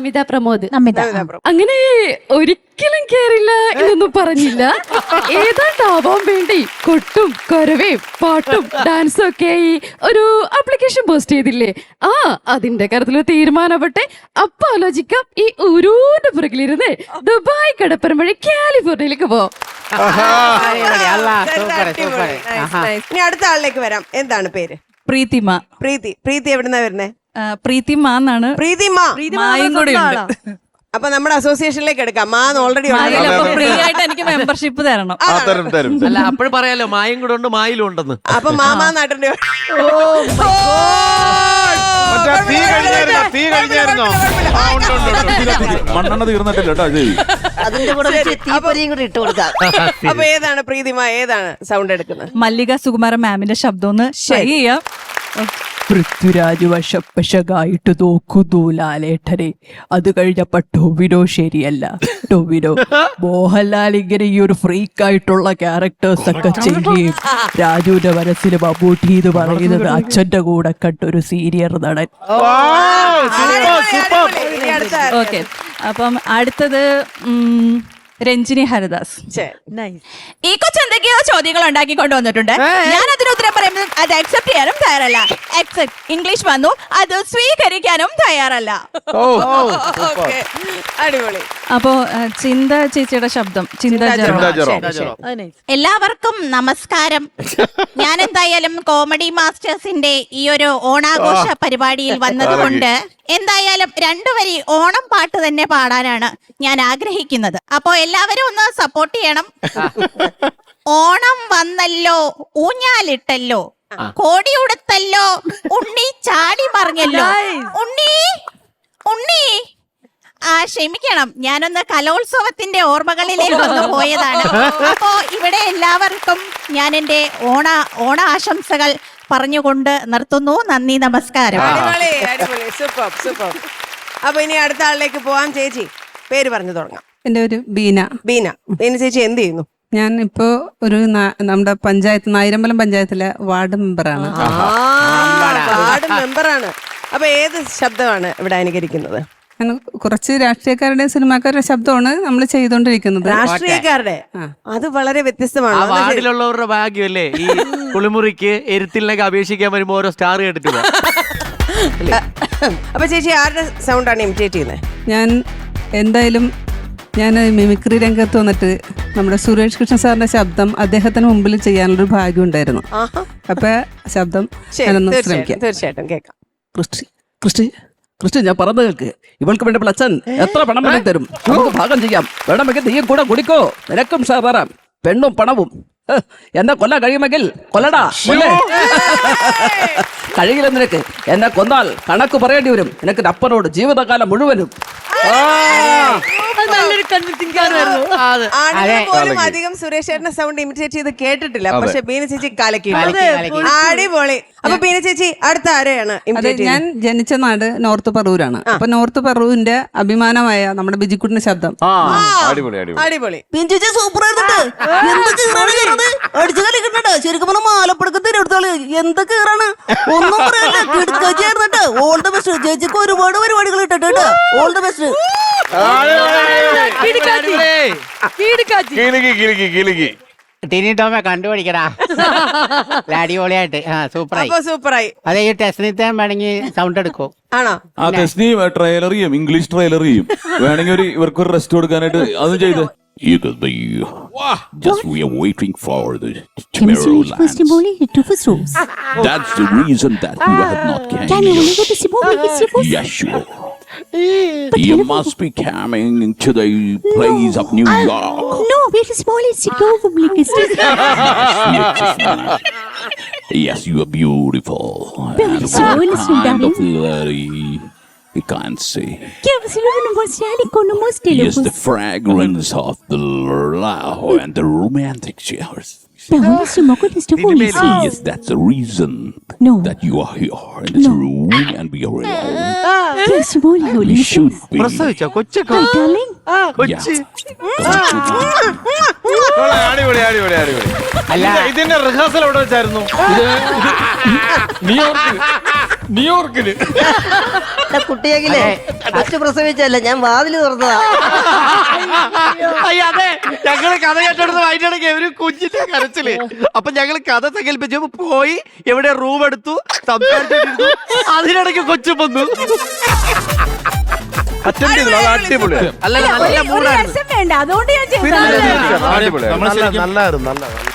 നമിത പ്രമോദ്. അമിത അങ്ങനെ ഒരിക്കലും കേറില്ല എന്നൊന്നും പറഞ്ഞില്ല. ഏതാണ്ടാവാൻ വേണ്ടി കൊട്ടും കൊരവേം പാട്ടും ഡാൻസും ഒക്കെ ആയി ഒരു ആപ്ലിക്കേഷൻ പോസ്റ്റ് ചെയ്തില്ലേ? ആ അതിന്റെ കാര്യത്തിൽ തീരുമാനപ്പെട്ടെ അപ്പൊ ആലോചിക്കാം ഈ ഊരൂന്റെ പുറകിലിരുന്ന് ദുബായ് കടപ്പുറം വഴി കാലിഫോർണിയയിലേക്ക് പോ. ഇനി അടുത്ത ആളിലേക്ക് വരാം. എന്താണ് പേര്? പ്രീതിമ. പ്രീതി പ്രീതി എവിടുന്നാ വരുന്നേ? ആ, പ്രീതിമ എന്നാണ്. പ്രീതി മാ. മായും കൂടെ ഉണ്ട്. അപ്പൊ നമ്മുടെ അസോസിയേഷനിലേക്ക് എടുക്കാം. മാന്ന് ഓൾറെഡി ഫ്രീ ആയിട്ട് എനിക്ക് മെമ്പർഷിപ്പ് തരണം. ആ തരും തരും അല്ല. അപ്പോഴും പറയാലോ മായും കൂടെ ഉണ്ട് മായിലും ഉണ്ടെന്ന്. അപ്പൊ മാമാ നാട്ടിന്റെ മറ്റേ തീ കഴിഞ്ഞായിരുന്നോ തീ കഴിഞ്ഞായിരുന്നോ. ആ ഉണ്ട് ഉണ്ട് ഉണ്ട്. മണ്ണെണ്ണ തീർന്നിട്ടില്ല കേട്ടോ അജയ് അതിന്റെ കൂടെ തീപ്പൊരിയും കൂടി ഇട്ട് കൊടുക്കാം. അപ്പൊ ഏതാണ് പ്രീതിമ ഏതാണ് സൗണ്ട് എടുക്കുന്നത്? മല്ലിക സുകുമാരൻ മാമിന്റെ ശബ്ദം ഒന്ന് ശരിയാ ചെയ്യാം. പൃഥ്വിരാജ് വശപ്പശകായിട്ട് നോക്കുന്നു ലാലേട്ടനെ അത് കഴിഞ്ഞപ്പോ ടൊവിനോ ശരിയല്ല. ടൊവിനോ മോഹൻലാൽ ഇങ്ങനെ ഈ ഒരു ഫ്രീക്ക് ആയിട്ടുള്ള ക്യാരക്ടേഴ്സ് ഒക്കെ ചെയ്യുകയും രാജുവിന്റെ മനസ്സിൽ മമ്മൂട്ടി എന്ന് പറയുന്നത് അച്ഛന്റെ കൂടെ കണ്ടൊരു സീനിയർ നടൻ. ഓക്കെ. അപ്പം അടുത്തത് രഞ്ജിനി ഹരിദാസ്. ഈ കൊച്ചു എന്തൊക്കെയോ ചോദ്യങ്ങൾ ഉണ്ടാക്കി കൊണ്ടുവന്നിട്ടുണ്ട്. ഞാൻ അതിന് ഉത്തരം പറയുമ്പോൾ അത് അക്സെപ്റ്റ് ചെയ്യാനും തയ്യാറല്ല. Accept. ഇംഗ്ലീഷ് വന്നു. അത് സ്വീകരിക്കാനും തയ്യാറല്ല. അടിപൊളി. അപ്പോ ചിന്ത ചേച്ചിയുടെ ശബ്ദം. ചിന്ത. എല്ലാവർക്കും നമസ്കാരം. ഞാൻ എന്തായാലും കോമഡി മാസ്റ്റേഴ്സിന്റെ ഈ ഒരു ഓണാഘോഷ പരിപാടിയിൽ വന്നതുകൊണ്ട് എന്തായാലും രണ്ടുവരി ഓണം പാട്ട് തന്നെ പാടാനാണ് ഞാൻ ആഗ്രഹിക്കുന്നത്. അപ്പോ എല്ലാവരും ഒന്ന് സപ്പോർട്ട് ചെയ്യണം. ഓണം വന്നല്ലോ ഊഞ്ഞാലിട്ടല്ലോ കോടി ഉടുത്തല്ലോ ഉണ്ണി ചാടി പറഞ്ഞല്ലോ ഉണ്ണി ഉണ്ണി. ആ ക്ഷമിക്കണം. ഞാനൊന്ന് കലോത്സവത്തിന്റെ ഓർമ്മകളിലേക്ക് വന്നു പോയതാണ്. അപ്പോ ഇവിടെ എല്ലാവർക്കും ഞാൻ എന്റെ ഓണ ഓണ ആശംസകൾ പറഞ്ഞുകൊണ്ട് നിർത്തുന്നു. നന്ദി നമസ്കാരം. അടിപൊളി അടിപൊളി. Super super. അപ്പൊ ഇനി അടുത്ത ആളിലേക്ക് പോവാം. ചേച്ചി പേര് പറഞ്ഞു തുടങ്ങാം. എന്റെ ഒരു ബീന. ബീന. ബീന ചേച്ചി എന്ത് ചെയ്യുന്നു? ഞാൻ ഇപ്പോ ഒരു നാ- നമ്മുടെ പഞ്ചായത്ത് നായിരമ്പലം പഞ്ചായത്തിലെ വാർഡ് മെമ്പറാണ്. വാർഡ് മെമ്പറാണ്. അപ്പൊ ഏത് ശബ്ദമാണ് ഇവിടെ അനുകരിക്കുന്നത്? കുറച്ച് രാഷ്ട്രീയക്കാരുടെ സിനിമാക്കാരുടെ ശബ്ദമാണ് നമ്മൾ ചെയ്തുകൊണ്ടിരിക്കുന്നത്. രാഷ്ട്രീയക്കാരുടെ. അത് വളരെ ആ വ്യത്യസ്തമാണ്. വാർഡിലുള്ളവരുടെ ഭാഗ്യമല്ലേ? ഈ കുളിമുറിക്ക് എരുത്തിലിനൊക്കെ അപേക്ഷിക്കാൻ വരുമ്പോ ഓരോ സ്റ്റാർ കേട്ടിട്ട് പോവാം. അപ്പൊ ചേച്ചി ആരുടെ സൗണ്ടാണ് ഇമിറ്റേറ്റ് ചെയ്യുന്നത് ഞാൻ എന്തായാലും ഞാൻ മിമിക്രി രംഗത്ത് വന്നിട്ട് നമ്മുടെ സുരേഷ് കൃഷ്ണ സാറിന്റെ ശബ്ദം അദ്ദേഹത്തിന് മുമ്പിൽ ചെയ്യാനുള്ളൊരു ഭാഗ്യം ഉണ്ടായിരുന്നു. അപ്പൊ ശബ്ദം ശ്രമിക്കാം. തീർച്ചയായിട്ടും കേൾക്കാം. ക്രിസ്റ്റി ക്രിസ്റ്റി ക്രിസ്റ്റി ഞാൻ പറഞ്ഞു കേൾക്ക്. ഇവൾക്ക് വേണ്ടി അച്ഛൻ എത്ര പണം വേണ്ടി തരും? നമുക്ക് ഭാഗം ചെയ്യാം. വേണമെങ്കിൽ നീയും കൂടെ കുടിക്കോ. നിനക്കും ഷാ പെണ്ണും പണവും. എന്നെ കൊല്ല കഴിയുമെങ്കിൽ കൊല്ലടാ. കൊല്ലേ. കഴിയില്ല നിനക്ക്. എന്നെ കൊന്നാൽ കണക്ക് പറയേണ്ടി വരും. നിനക്ക് അപ്പനോട് ജീവിതകാലം മുഴുവനും. പോലും അധികം സുരേഷ് ചേട്ടന്റെ സൗണ്ട് ഇമിറ്റേറ്റ് ചെയ്ത് കേട്ടിട്ടില്ല. പക്ഷെ ബീന ചേച്ചി കലക്കി. അടിപൊളി. അപ്പൊ ബീന ചേച്ചി അടുത്ത ആരെയാണ് അതെ ഞാൻ ജനിച്ച നാട് നോർത്ത് പറവൂരാണ് അപ്പൊ നോർത്ത് പറവൂരിന്റെ അഭിമാനമായ നമ്മുടെ ബിജിക്കുട്ടിന്റെ ശബ്ദം. ആ അടിപൊളി സൂപ്പർ ആയിരുന്നിട്ട് ശരിക്കും പറഞ്ഞ മാലപ്പടക്കത്തിന് എടുത്തോളി എന്ത് ഒന്നും പറയാനില്ല കിടക്കാച്ചിയായിരുന്നിട്ട് ഓൾ ദ ബെസ്റ്റ് ചേച്ചിക്ക് ഒരുപാട് പരിപാടികൾ ഇട്ടിട്ട് ഓൾ ദ ബെസ്റ്റ് കിലുക്കി കിലുക്കി കിലുക്കി. ടിനി ടോമെ കണ്ടുപിടിക്കടാ. അടിപൊളിയായിട്ട്. ആ സൂപ്പറായി. അപ്പൊ സൂപ്പറായി. അതെ ഈ നിത്യം വേണമെങ്കിൽ സൗണ്ട് എടുക്കോ. ആണോ? ആ ടെസ്റ്റിനി ട്രെയിലർ ചെയ്യും ഇംഗ്ലീഷ് ട്രെയിലർ ചെയ്യും. വേണമെങ്കിൽ ഒരു ഇവർക്ക് ഒരു റെസ്റ്റ് കൊടുക്കാനായിട്ട് അതും ചെയ്ത്. You could be. Just we are waiting for the Tomorrowland. That's the reason that you have not came. Yes, sure. You must be coming to the place of New York. yes, you are beautiful. and kind of very. You can't see. Yes, the fragrance of the love and the romantic showers. Yes, that's the reason that you are here. In this room and we are alone. We should be. പ്രസവിച്ചോ കൊച്ചൊക്കെ കൊച്ചി കൊള്ളാം, അടിപൊളി അടിപൊളി അടിപൊളി. അല്ല. ഇതിന്റെ rehearsal എവിടെ വെച്ചായിരുന്നു? New York ന്യൂയോർക്കിൽ കുട്ടിയെങ്കിലേ കൊച്ചു പ്രസവിച്ചല്ല ഞാൻ വാതിൽ തുറന്നതാ. അയ്യ, അതെ. ഞങ്ങൾ കഥ കേട്ടെടുത്ത് വൈകിട്ടിടയ്ക്ക് ഒരു കുഞ്ഞിന്റെ കരച്ചിൽ. അപ്പൊ ഞങ്ങൾ കഥ സങ്കല്പിച്ചു പോയി എവിടെ റൂം എടുത്തു സംസാരിച്ചു അതിനിടയ്ക്ക് കൊച്ചു വന്നു. അറ്റൻഡ് ചെയ്തു. അത് അടിപൊളിയാണ് അല്ല നല്ല ഒരു മൂടായിരുന്നു. വേണ്ട. അതുകൊണ്ട് ഞാൻ ചെയ്തതാണ് നല്ല നല്ലായിരുന്നു നല്ലതായിരുന്നു